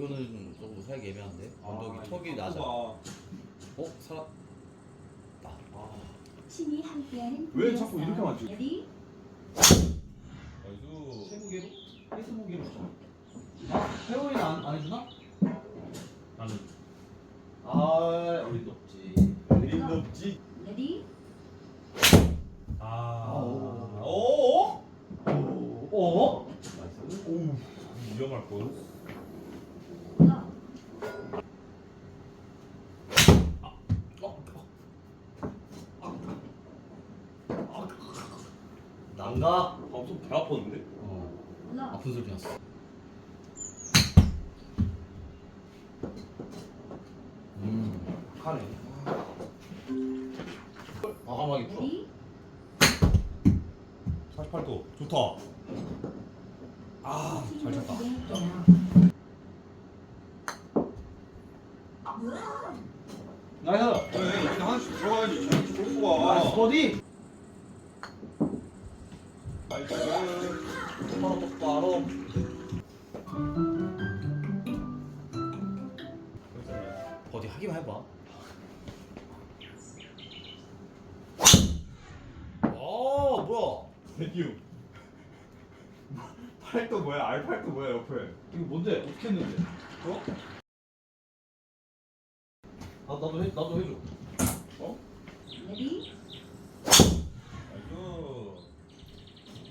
이거는 좀 살기 애매한데. 언덕이 아, 턱이 이거 낮아. 봐. 어 살았다. 아. 신이 함께하는 왜 자꾸 이렇게 맞지? 레디 나이스. 세무게로? 세무게로 쳐. 아 페어웨이 안, 안 해주나? 나는 아 어림도 없지. 어림도 없지. 레디 아. 오. 오. 오. 어? 오. 위험할 거. 러 난가? 아좀 배 아팠는데? 어. 러 아픈 소리 났어. 음. 하네. 과감하게 풀어. 레디 48도. 좋다. 아, 잘 쳤다. 나이스. 왜 이렇게 하나씩 들어가야지. 나이스 와. 버디. 버디 하기만 해봐. 아 뭐야? 대기우. 팔도 뭐야? 알 팔도 뭐야 옆에? 이거 뭔데? 어떻게 했는데? 어? 아 나도 해 나도 해줘. 어? 레디 나이스.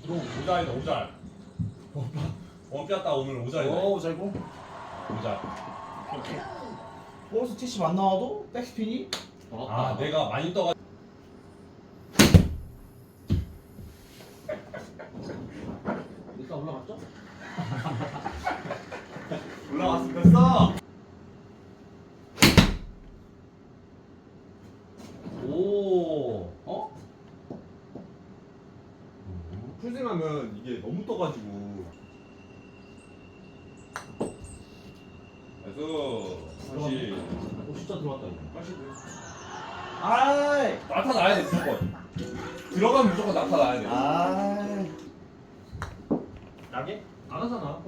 들어 오잘이다 오잘. 원 뺐다 오늘 오잘이다. 오 잘 고. 오 잘. 볼스 티시 안 나와도 백스핀이. 아 내가 많이 떠가. 일단 올라갔죠? 올라갔으면 됐어. 오. 어? 풀생하면 이게 너무 떠가지고. 나이 오 진짜 들어왔다. 아이. 나타나야 돼 무조건. 들어가면 무조건 나타나야 돼. 아이. 나게? 안 하잖아.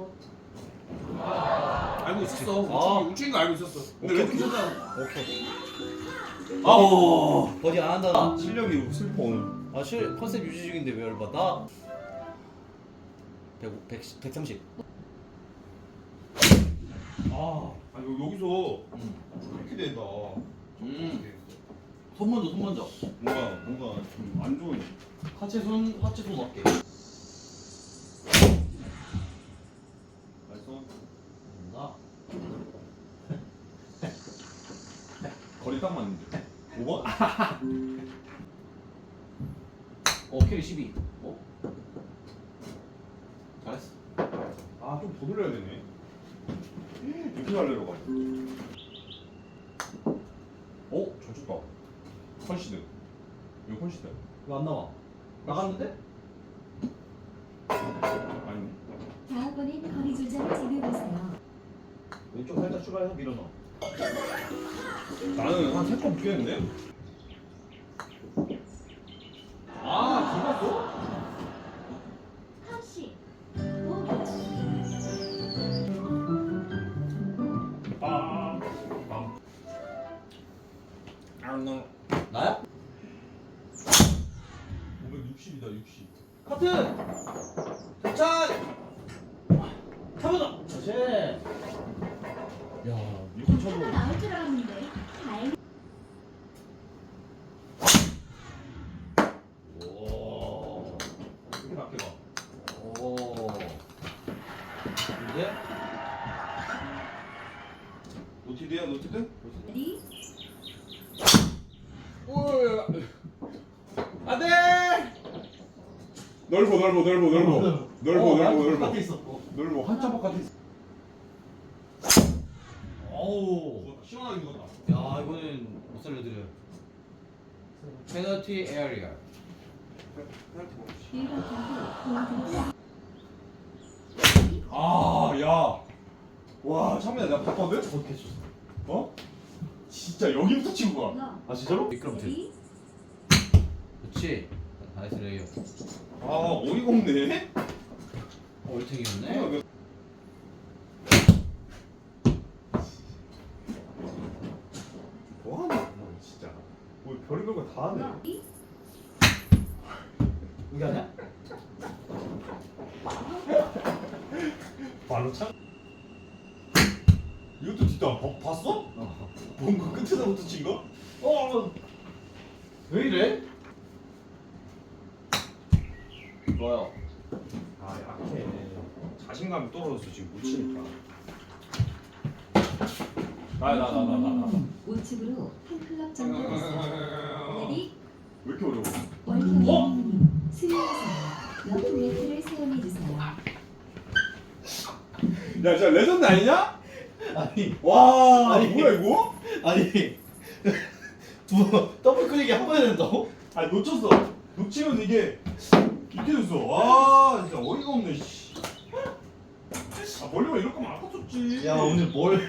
알고 있었어. 아. 우측, 우측인 거 알고 있었어. 근데 왜 이렇게 쳤냐? 오케이. 아우. 버디 안 한다. 실력이 슬퍼 오늘. 아, 실 컨셉 유지 중인데 왜 열받아? 100, 100, 130. 아, 아 여- 여기서 음. 이렇게 된다. 음. 손 먼저, 손 먼저. 뭔가 뭔가 좀 안 좋은. 하체 손, 하체 손 어깨. 알았어. 나. 거리 딱 맞는데. 5번? 어, 캐리 12. 어? 잘했어. 아좀 더 돌려야 되네. 이렇게 날려가. 어? 잘 쳤다. 컨시드. 이거 컨시드. 왜 안 나와? 나갔는데? 아니네. 다음번엔 거리 조절 제대로하세요 왼쪽 살짝 추가해서 밀어넣어. 나는 한 3컵 붙겠는데? 이제? 노티드야 노티드? 레디 안 돼! 넓어 넓어 넓어 넓어 넓어 어, 넓어 나도 넓어 똑같아 있어. 어. 넓어 한참 바깥에 있어. 어우. 시원하게 죽었다. 야, 이거는 못 살려드려요. 페널티 에어리어. 일반 경고 공중 아, 야. 와, 참이야, 나 봤거든? 어떻게 쳤어? 어? 진짜 여기부터 친 거야. 아, 진짜로? 어, 그럼 돼. 그렇지. 나이스 레이어. 아, 어이가 없네. 어, 올탱이었네. 네. 진짜. 뭐 별의별 거다 하네. 이게 아냐? 발로 참. 이것도 뒷땅 봐- 봤어? 어. 뭔가 끝에서부터 친 거? 어. 왜 이래? 좋아요. 아 약해. 자신감이 떨어졌어 지금 못 치니까. 나나 나 나 나 나. 우측으로 팬클럽 정도 레디 왜 이렇게 어려워? 월평님 수요일에서 러프 매트를 사용해주세요 야 진짜 레전드 아니냐? 아니 와 아니. 뭐야 이거? 아니 두 더블 클릭이 한 번에 된다고? 아 놓쳤어. 놓치면 이게 이렇게 됐어. 와 진짜 어이가 없네. 씨. 아 멀리가 이럴 거면 아까 쳤지. 야 오늘 뭘,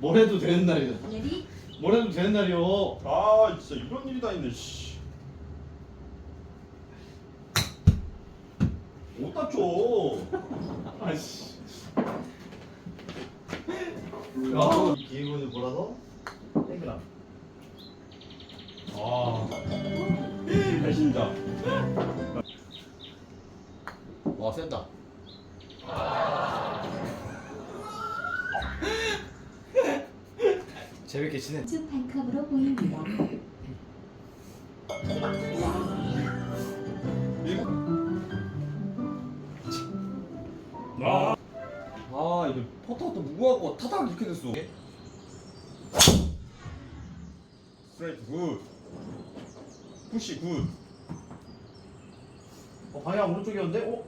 뭘 해도 되는 날이다. 레디 뭘 해도 되는 날이요. 아 진짜 이런 일이 다 있네. 씨. 못 다쳐. 아씨. 야, 이 기분을 몰아서 땡그라. 아 배신자. 와 센다. 재밌게 지내. 우측 반컵으로 보입니다 아 이거 퍼터가 또 무거워갖고 타닥 이렇게 됐어. 스트레이트 굿. 푸시 굿. 어 방향 오른쪽이었는데, 어?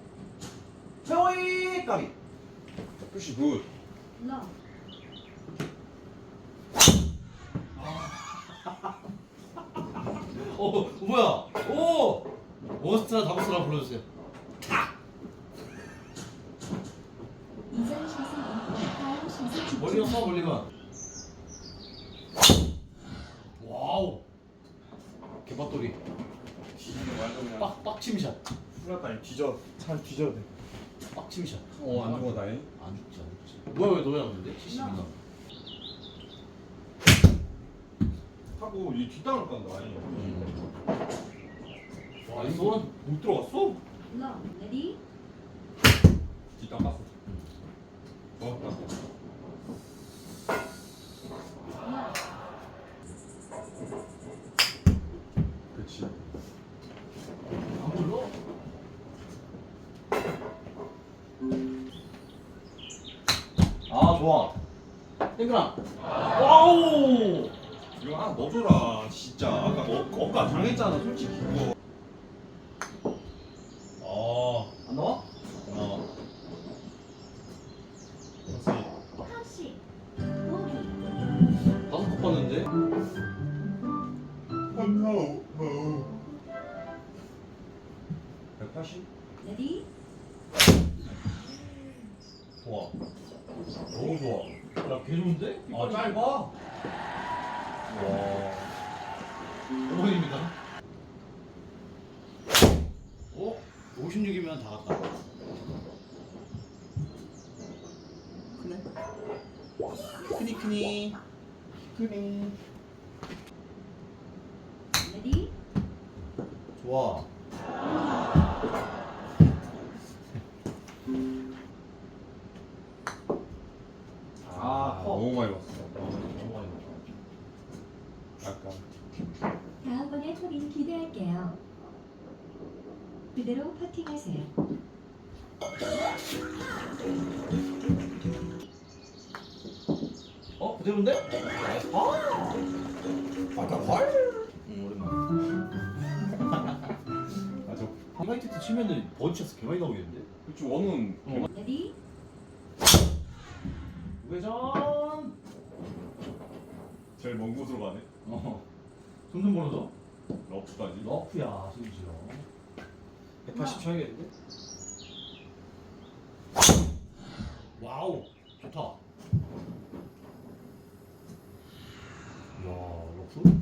세호이 까비. 푸시 굿. 러어 뭐야? 오 원스트라 다보스라 불러주세요. 이전 샷은 다음 샷을 집중 멀리가 쏴 멀리 가. 와우. 개맛돌이. 완전 그냥 빡 빡침샷. 풀렸다니 뒤져. 잘 뒤져야 돼. 빡침샷. 어안 죽어 다행. 안 죽지 안 죽지. 뭐야 왜 너야 근데? 70이나. 하고 이 뒷땅을 깐다. 아니. 와 이거 못 들어갔어? 러 레디 뒷땅 깠어. 어 깠어. 아 좋아. 땡그랑. 와우. 이거 하나 넣어줘라 진짜. 아까 어, 어까 당했잖아 솔직히. 어. 안 나와? 어. 탑시 보기 다섯 컵 봤는데. Oh no, no. 180? 레디 좋아. 너무 좋아. 야 개 좋은데? 아 짧아? 와. 오번입니다. 어? 56이면 다 갔다. 크네. 크니 크니. 크니. 레디 좋아. 너무 많이 봤어. 너무 많이 먹어. 약간. 다음번에 토린 기대할게요 그대로 퍼팅하세요 어? 그대로인데? 파? 아까 활? 응, 오랜만. 아 저. 하이마이트 치면은 버디샷스 개 많이 나오겠는데? 그치 원은 어. 레디 우회전! 제일 먼 곳으로 가네. 어. 점점 멀어져. 러프까지. 러프야, 심지어. 180 쳐야겠는데? 와우, 좋다. 이야, 러프?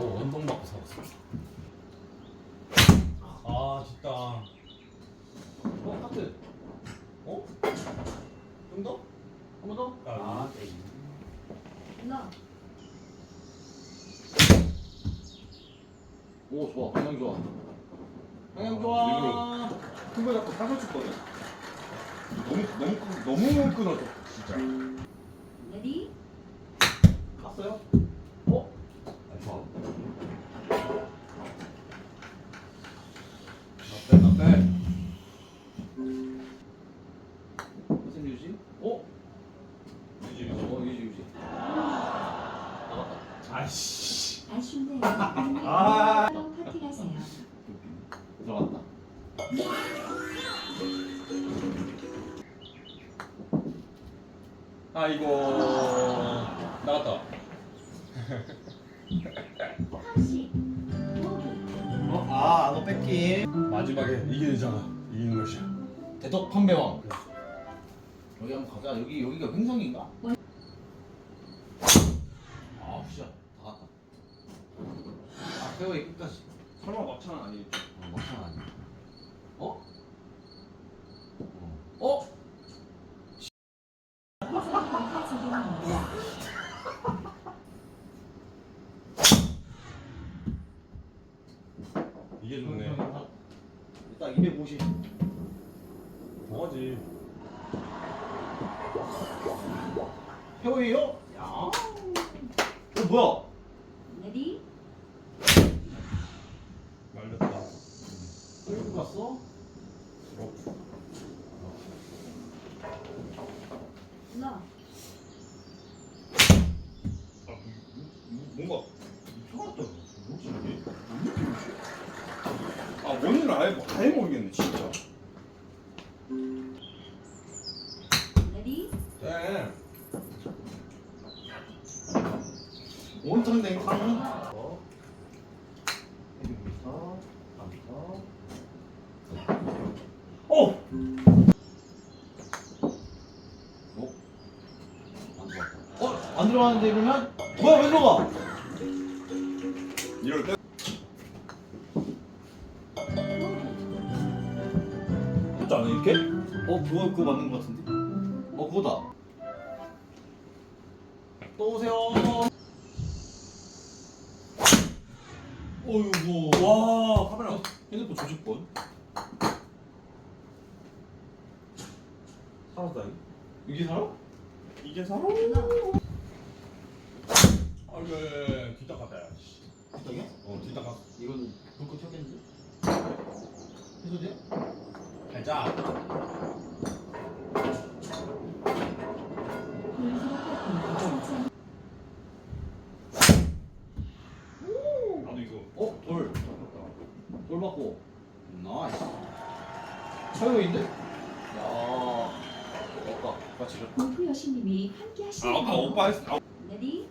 오, 원동 맞고 살았어. 아 뒷땅. 어, 카트. 어? 좀 더? 한 번 더? 아, 아, 땡. 러 오 좋아 방향 좋아 방향 좋아 큰거 잡고 사고 싶거든. 너무 너무 끊- 너무 끊어져 진짜. 레디 갔어요? 어? 아 좋아 나빼 나빼 무슨 유지? 어? 유지 유지. 어 유지 유지 나갔다 아이씨. 아쉽네요. 아. 파티하세요. 들어갔다 아이고 나갔다. 펀치 보기 어? 아, 너 뺏기. 마지막에 이기는 자가 이기는 것이야. 대덕 판매왕. 여기 한번 가자. 여기 여기가 횡성인가? 아, 푸샷 다 갔다. 아, 페어웨이 끝까지. 설마 막차는 아니. 어, 막상 아니야. 어? 어? 갔어? 러 아, 뭐- 뭔가 이상하다. 뭐지 이게? 뭔 느낌이지? 아 원인을 아예 아예 모르겠네 진짜. 레디 네. 온탕 냉탕. 어? 1m, 3m. 어! 안 들어가는데 이러면? 뭐야 왜 들어가? 이럴 때 그렇지 않아 이렇게? 어 그거 그거 맞는 거 같은데? 어 그거다. 또 오세요. 어이구. 와 카메라 핸드폰 뻔. 살았다. 이게 살아? 이게 살아? 러 아이고 예, 뒤딱 갔다 야. 씨. 부탁이야? 어 뒤딱 갔어. 이건 불꽃 튀었겠는데? 해소돼? 가자. 나도 이거. 어? 돌. 돌 맞고. 나이스. 사요인데? 야. 오빠, 오빠 지금. 골프 여신님이 함께 아 하시나요? 아까 오빠 했어. 아, 레디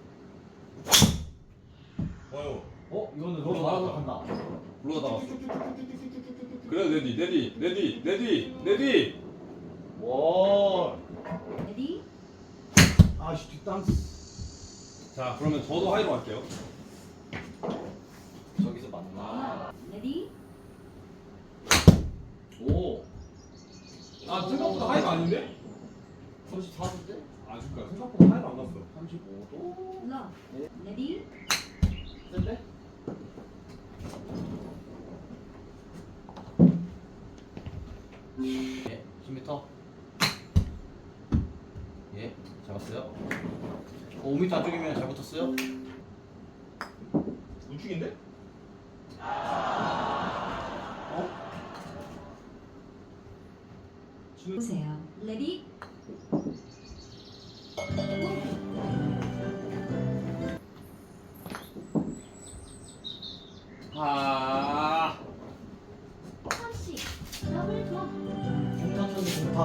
와요. 어? 이거는 너 말아서 간다. 불러다 갔어. 레디 레디 레디 레디 레디. 와. 레디 아씨 뒷땅스. 자 그러면 저도 하이로 할게요. 저기서 맞나? 레디 오. 아 생각보다 하이가 아닌데? 34도 때? 아 그니까 생각보다 하이가 안 났어. 35도? 러 레디 센데? 예, 10m. 예, 잡았어요. 어, 5m 안쪽이면 잘 붙었어요. 우측인데? 어? 보세요.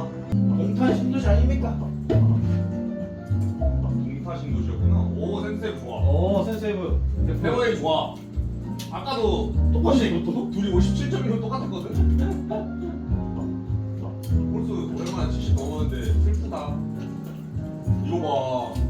공탄 신도시 아닙니까? 동타신 곳이었구나. 오 센세 좋아. 오, 센세이브. 페어웨이 좋아. 아까도 똑같네, 이것도. 둘이 57점이면 똑같았거든. 홀수 오랜만에 70 넘었는데 슬프다. 이거 봐.